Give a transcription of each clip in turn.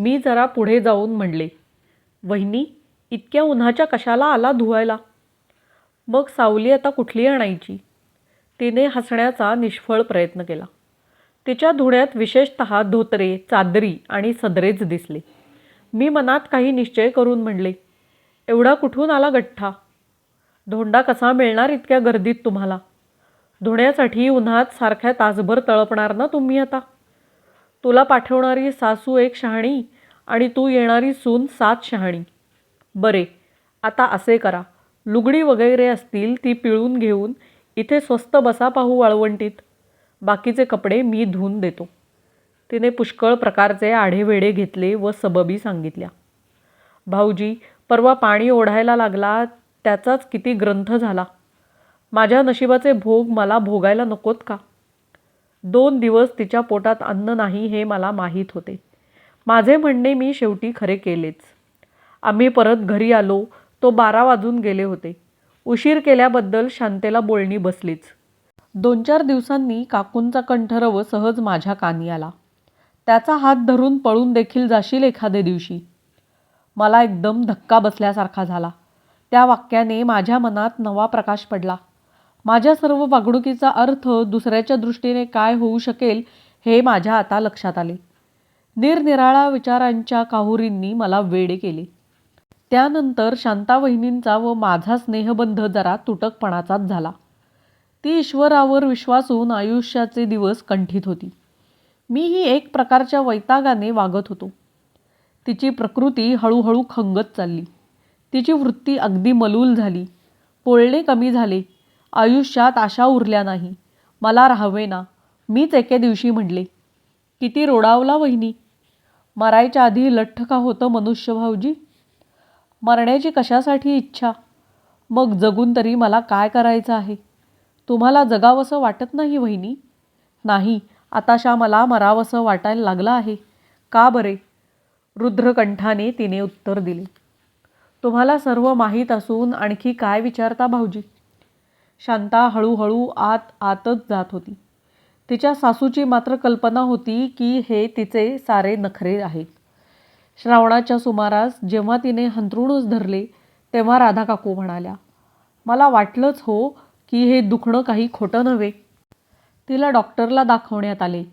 मी जरा पुढे जाऊन म्हणले वहिनी इतक्या उन्हाच्या कशाला आला धुवायला? मग सावली आता कुठली आणायची? तिने हसण्याचा निष्फळ प्रयत्न केला. तिच्या धुण्यात विशेषत धोतरे चादरी आणि सदरेच दिसले. मी मनात काही निश्चय करून म्हणले एवढा कुठून आला गठ्ठा? धोंडा कसा मिळणार इतक्या गर्दीत तुम्हाला? धुण्यासाठी उन्हात सारख्या तासभर तळपणार ना तुम्ही आता? तुला पाठवणारी सासू एक शहाणी आणि तू येणारी सून सात शहाणी. बरे आता असे करा. लुगडी वगैरे असतील ती पिळून घेऊन इथे स्वस्त बसा पाहू वाळवंटीत. बाकीचे कपडे मी धुवून देतो. तिने पुष्कळ प्रकारचे आढेवेढे घेतले व सबबी सांगितल्या. भाऊजी परवा पाणी ओढायला लागला त्याचाच किती ग्रंथ झाला. माझ्या नशिबाचे भोग मला भोगायला नकोत का? दोन दिवस तिच्या पोटात अन्न नाही हे मला माहीत होते. माझे म्हणणे मी शेवटी खरे केलेच. आम्ही परत घरी आलो तो बारा वाजून गेले होते. उशीर केल्याबद्दल शांतेला बोलणी बसलीच. दोन चार दिवसांनी काकूंचा कंठरव सहज माझ्या कानी आला. त्याचा हात धरून पळून देखील जाशील एखाद्या दिवशी. मला एकदम धक्का बसल्यासारखा झाला. त्या वाक्याने माझ्या मनात नवा प्रकाश पडला. माझ्या सर्व वागणुकीचा अर्थ दुसऱ्याच्या दृष्टीने काय होऊ शकेल हे माझ्या आता लक्षात आले. निरनिराळ्या विचारांच्या काहुरींनी मला वेडे केले. त्यानंतर शांतावहिनींचा व माझा स्नेहबंध जरा तुटकपणाचाच झाला. ती ईश्वरावर विश्वासून आयुष्याचे दिवस कंठीत होती. मीही एक प्रकारच्या वैतागाने वागत होतो. तिची प्रकृती हळूहळू खंगत चालली. तिची वृत्ती अगदी मलूल झाली. पोळणे कमी झाले. आयुष्यात आशा उरल्या नाही. मला राहावे ना. मीच एके दिवशी म्हणले किती रोडावला वहिनी? मरायच्या आधी लठ्ठ का होतं मनुष्य भाऊजी? मरण्याची कशासाठी इच्छा? मग जगून तरी मला काय करायचं आहे? तुम्हाला जगावंसं वाटत नाही वहिनी? नाही आताशा मला मरावंसं वाटायला लागलं आहे. का बरे? रुद्रकंठाने तिने उत्तर दिले तुम्हाला सर्व माहीत असून आणखी काय विचारता भाऊजी? शांता हळूहळू आत आतच जात होती. तिच्या सासूची मात्र कल्पना होती की हे तिचे सारे नखरे आहेत. श्रावणाच्या सुमारास जेव्हा तिने हंतरुणच धरले तेव्हा राधा काकू म्हणाल्या मला वाटलंच हो की हे दुखणं काही खोटं नव्हे. तिला डॉक्टरला दाखवण्यात आले.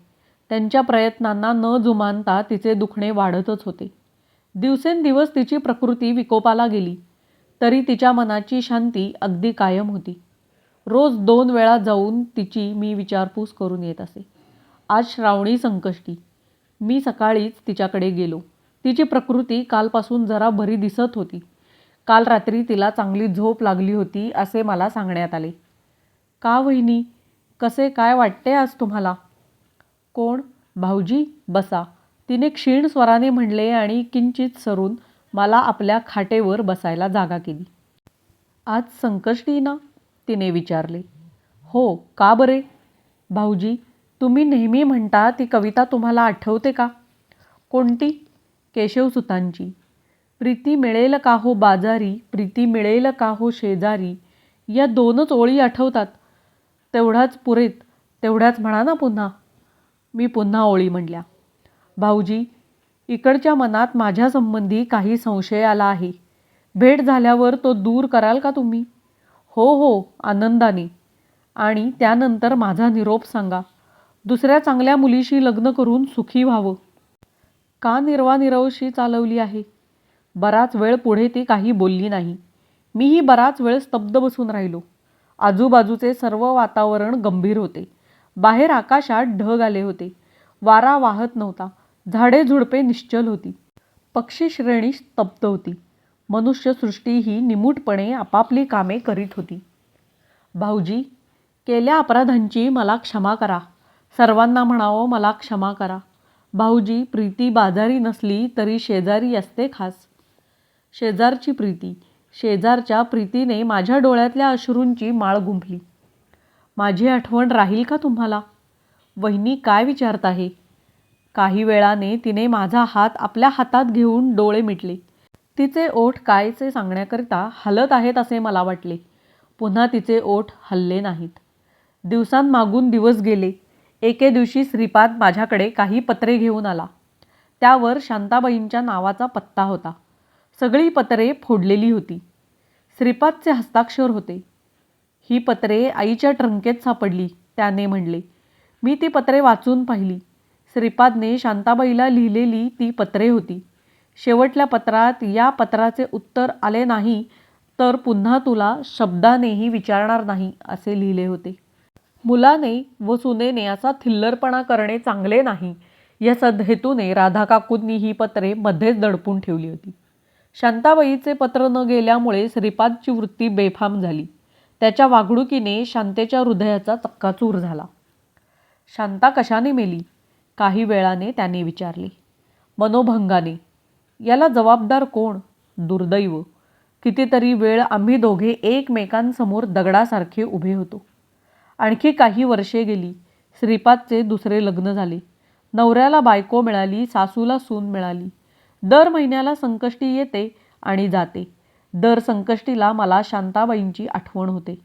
त्यांच्या प्रयत्नांना न जुमानता तिचे दुखणे वाढतच होते. दिवसेंदिवस तिची प्रकृती विकोपाला गेली. तरी तिच्या मनाची शांती अगदी कायम होती. रोज दोन वेळा जाऊन तिची मी विचारपूस करून येत असे. आज श्रावणी संकष्टी. मी सकाळीच तिच्याकडे गेलो. तिची प्रकृती कालपासून जरा बरी दिसत होती. काल रात्री तिला चांगली झोप लागली होती असे मला सांगण्यात आले. का वहिनी? कसे? काय वाटते आज तुम्हाला? कोण? भाऊजी बसा. तिने क्षीण स्वराने म्हणले आणि किंचित सरून मला आपल्या खाटेवर बसायला जागा केली. आज संकष्टी ना? तिने विचारले हो का बरे? भाऊजी तुम्ही नेहमी म्हणता ती कविता तुम्हाला आठवते का? कोणती? केशवसुतांची. प्रीती मिळेल का हो बाजारी? प्रीती मिळेल का हो शेजारी? या दोनच ओळी आठवतात. तेवढाच पुरेत तेवढ्याच म्हणा ना पुन्हा. मी पुन्हा ओळी म्हणल्या भाऊजी इकडच्या मनात माझ्यासंबंधी काही संशय आला आहे. भेट झाल्यावर तो दूर कराल का तुम्ही? हो हो आनंदाने. आणि त्यानंतर माझा निरोप सांगा. दुसऱ्या चांगल्या मुलीशी लग्न करून सुखी व्हावं. का निर्वानिरवशी चालवली आहे? बराच वेळ पुढे ती काही बोलली नाही. मीही बराच वेळ स्तब्ध बसून राहिलो. आजूबाजूचे सर्व वातावरण गंभीर होते. बाहेर आकाशात ढग आले होते. वारा वाहत नव्हता. झाडे झुडपे निश्चल होती. पक्षी श्रेणी स्तब्ध होती. मनुष्यसृष्टी ही निमूटपणे आपापली कामे करीत होती. भाऊजी केल्या अपराधांची मला क्षमा करा. सर्वांना म्हणावं मला क्षमा करा. भाऊजी प्रीती बाजारी नसली तरी शेजारी असते खास. शेजारची प्रीती शेजारच्या प्रीतीने माझ्या डोळ्यातल्या अश्रूंची माळ गुंफली. माझी आठवण राहील का तुम्हाला? वहिनी काय विचारत आहे? काही वेळाने तिने माझा हात आपल्या हातात घेऊन डोळे मिटले. तिचे ओठ कायचे सांगण्याकरिता हलत आहेत असे मला वाटले. पुन्हा तिचे ओठ हलले नाहीत. दिवसांमागून दिवस गेले. एके दिवशी श्रीपाद माझ्याकडे काही पत्रे घेऊन आला. त्यावर शांताबाईंच्या नावाचा पत्ता होता. सगळी पत्रे फोडलेली होती. श्रीपादचे हस्ताक्षर होते. ही पत्रे आईच्या ट्रंकेत सापडली त्याने म्हणले. मी ती पत्रे वाचून पाहिली. श्रीपादने शांताबाईला लिहिलेली ती पत्रे होती. शेवटल्या पत्रात या पत्राचे उत्तर आले नाही तर पुन्हा तुला शब्दानेही विचारणार नाही असे लिहिले होते. मुलाने व सुनेने असा थिल्लरपणा करणे चांगले नाही. या सदहेतूने राधा काकूंनी ही पत्रे मध्येच दडपून ठेवली होती. शांताबाईचे पत्र न गेल्यामुळे श्रीपादची वृत्ती बेफाम झाली. त्याच्या वागणुकीने शांतेच्या हृदयाचा चक्काचूर झाला. शांता कशाने मेली? काही वेळाने त्याने विचारले. मनोभंगाने. याला जबाबदार कोण? दुर्दैव. कितीतरी वेळ आम्ही दोघे एकमेकांसमोर दगडासारखे उभे होतो. आणखी काही वर्षे गेली श्रीपादचे दुसरे लग्न झाले. नवऱ्याला बायको मिळाली सासूला सून मिळाली. दर महिन्याला संकष्टी येते आणि जाते. दर संकष्टीला मला शांताबाईंची आठवण होते.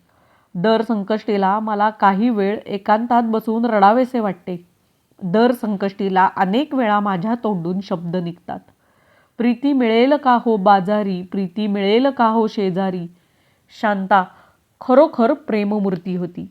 दर संकष्टीला मला काही वेळ एकांतात बसून रडावेसे वाटते. दर संकष्टीला अनेक वेळा माझ्या तोंडून शब्द निघतात. प्रीती मिळेल का हो बाजारी? प्रीती मिळेल का हो शेजारी? शांता खरोखर प्रेममूर्ती होती.